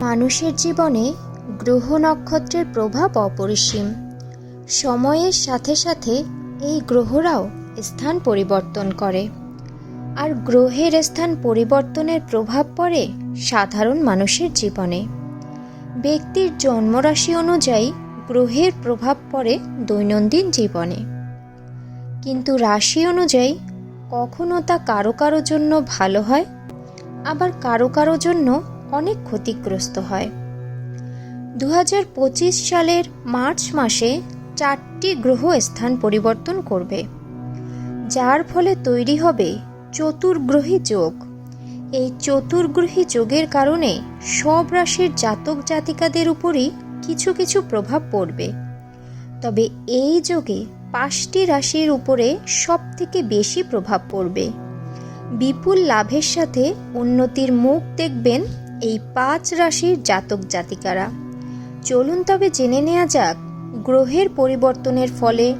মানুষের জীবনে গ্রহ নক্ষত্রের প্রভাব অপরিসীম। সময়ের সাথে সাথে এই গ্রহরাও স্থান পরিবর্তন করে। আর গ্রহের স্থান পরিবর্তনের প্রভাব পড়ে সাধারণ মানুষের জীবনে। ব্যক্তির জন্মরাশি অনুযায়ী গ্রহের প্রভাব পড়ে দৈনন্দিন জীবনে। কিন্তু রাশি অনুযায়ী কখনো তা কারও কারও জন্য ভালো হয়, আবার কারও কারও জন্য অনেক ক্ষতিগ্রস্ত হয়। দু হাজার পঁচিশ সালের মার্চ মাসে চারটি গ্রহ স্থান পরিবর্তন করবে, যার ফলে তৈরি হবে চতুর্গ্রহী যোগ। এই চতুর্গ্রহী যোগের কারণে সব রাশির জাতক জাতিকাদের উপরই কিছু কিছু প্রভাব পড়বে। তবে এই যোগে পাঁচটি রাশির উপরে সব থেকে বেশি প্রভাব পড়বে। বিপুল লাভের সাথে উন্নতির মুখ দেখবেন এই পাঁচ রাশির জাতক জাতিকারা। চলুন তবে জেনে নেওয়া যাক, গ্রহের পরিবর্তনের ফলে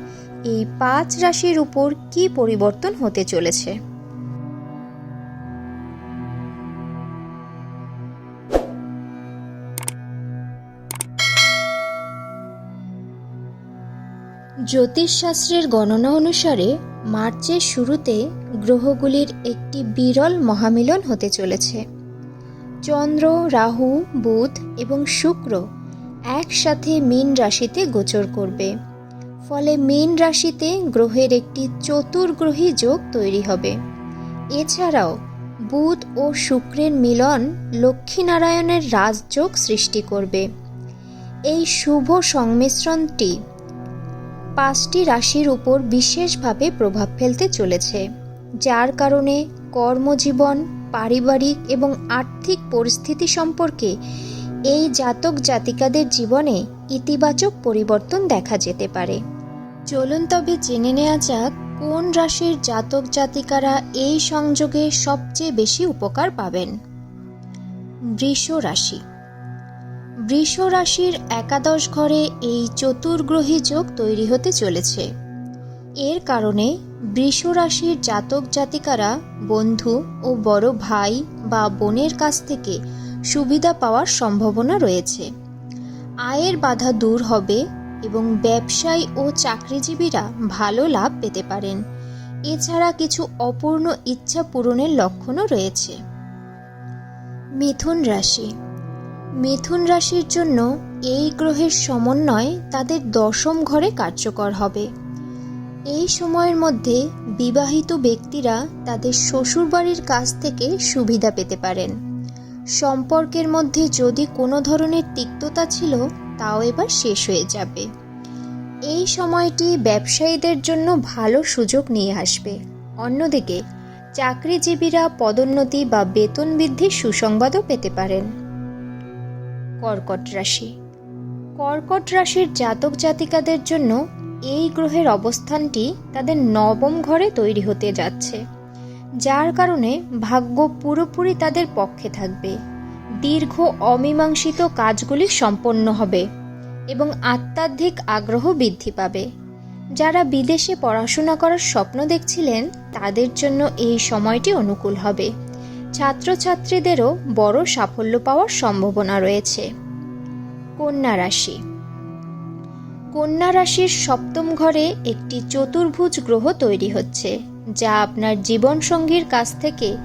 এই পাঁচ রাশির উপর কি পরিবর্তন হতে চলেছে। জ্যোতিষশাস্ত্রের গণনা অনুসারে মার্চের শুরুতে গ্রহগুলির একটি বিরল মহামিলন হতে চলেছে। চন্দ্র, রাহু, বুধ এবং শুক্র একসাথে মীন রাশিতে গোচর করবে। ফলে মীন রাশিতে গ্রহের একটি চতুর্গ্রহী যোগ তৈরি হবে। এছাড়াও বুধ ও শুক্রের মিলন লক্ষ্মীনারায়ণের রাজযোগ সৃষ্টি করবে। এই শুভ সংমিশ্রণটি পাঁচটি রাশির উপর বিশেষভাবে প্রভাব ফেলতে চলেছে, যার কারণে কর্মজীবন পারিবারিক এবং আর্থিক পরিস্থিতি সম্পর্কে এই জাতক জাতিকাদের জীবনে ইতিবাচক পরিবর্তন দেখা যেতে পারে। চলুন তবে জেনে নেওয়া যাক, কোন রাশির জাতক জাতিকারা এই সংযোগে সবচেয়ে বেশি উপকার পাবেন? বৃষ রাশি। বৃষ রাশির একাদশ ঘরে এই চতুর্গ্রহী যোগ তৈরি হতে চলেছে। এর কারণে বৃষ রাশির জাতক জাতিকারা বন্ধু ও বড় ভাই বা বোনের কাছ থেকে সুবিধা পাওয়ার সম্ভাবনা রয়েছে। আয়ের বাধা দূর হবে এবং ব্যবসায়ী ও চাকরিজীবীরা ভালো লাভ পেতে পারেন। এছাড়া কিছু অপূর্ণ ইচ্ছা পূরণের লক্ষণও রয়েছে। মিথুন রাশি। মিথুন রাশির জন্য এই গ্রহের সমন্বয় তাদের দশম ঘরে কার্যকর হবে। এই সময়ের মধ্যে বিবাহিত ব্যক্তিরা তাদের শ্বশুরবাড়ির কাছ থেকে সুবিধা পেতে পারেন। সম্পর্কের মধ্যে যদি কোনো ধরনের তিক্ততা ছিল, তাও এবার শেষ হয়ে যাবে। এই সময়টি ব্যবসায়ীদের জন্য ভালো সুযোগ নিয়ে আসবে। অন্যদিকে, চাকরিজীবীরা পদোন্নতি বা বেতন বৃদ্ধির সুসংবাদও পেতে পারেন। কর্কট রাশি। কর্কট রাশির জাতক জাতিকাদের জন্য এই গ্রহের অবস্থানটি তাদের নবম ঘরে তৈরি হতে যাচ্ছে, যার কারণে ভাগ্য পুরোপুরি তাদের পক্ষে থাকবে। দীর্ঘ অমীমাংসিত কাজগুলি সম্পন্ন হবে এবং আত্মাধিক আগ্রহ বৃদ্ধি পাবে। যারা বিদেশে পড়াশোনা করার স্বপ্ন দেখছিলেন, তাদের জন্য এই সময়টি অনুকূল হবে। ছাত্রছাত্রীদেরও বড় সাফল্য পাওয়ার সম্ভাবনা রয়েছে। কন্যা রাশি কন্যা রাশির সপ্তম ঘরে একটি চতুর্ভুজ গ্রহ তৈরি হচ্ছে, যা আপনার জীবনসঙ্গীর কাছ থেকে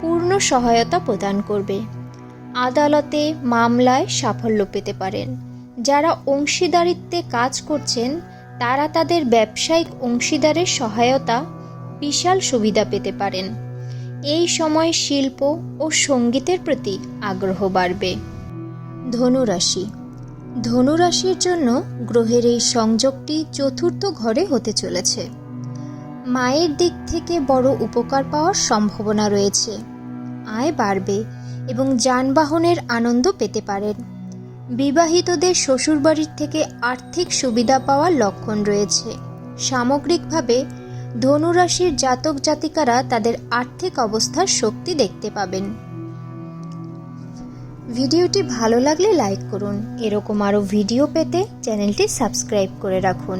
পূর্ণ সহায়তা প্রদান করবে। আদালতে মামলায় সাফল্য পেতে পারেন। যারা অংশীদারিত্বে কাজ করছেন, তারা তাদের ব্যবসায়িক অংশীদারের সহায়তা বিশাল সুবিধা পেতে পারেন। এই সময় শিল্প ও সঙ্গীতের প্রতি আগ্রহ বাড়বে। ধনুরাশি ধনুরাশির জন্য গ্রহের এই সংযোগটি চতুর্থ ঘরে হতে চলেছে। মায়ের দিক থেকে বড় উপকার পাওয়ার সম্ভাবনা রয়েছে। আয় বাড়বে এবং যানবাহনের আনন্দ পেতে পারেন। বিবাহিতদের শ্বশুরবাড়ির থেকে আর্থিক সুবিধা পাওয়ার লক্ষণ রয়েছে। সামগ্রিকভাবে ধনুরাশির জাতক জাতিকারা তাদের আর্থিক অবস্থার শক্তি দেখতে পাবেন। ভিডিওটি ভালো লাগলে লাইক করুন। এরকম আরও ভিডিও পেতে চ্যানেলটি সাবস্ক্রাইব করে রাখুন।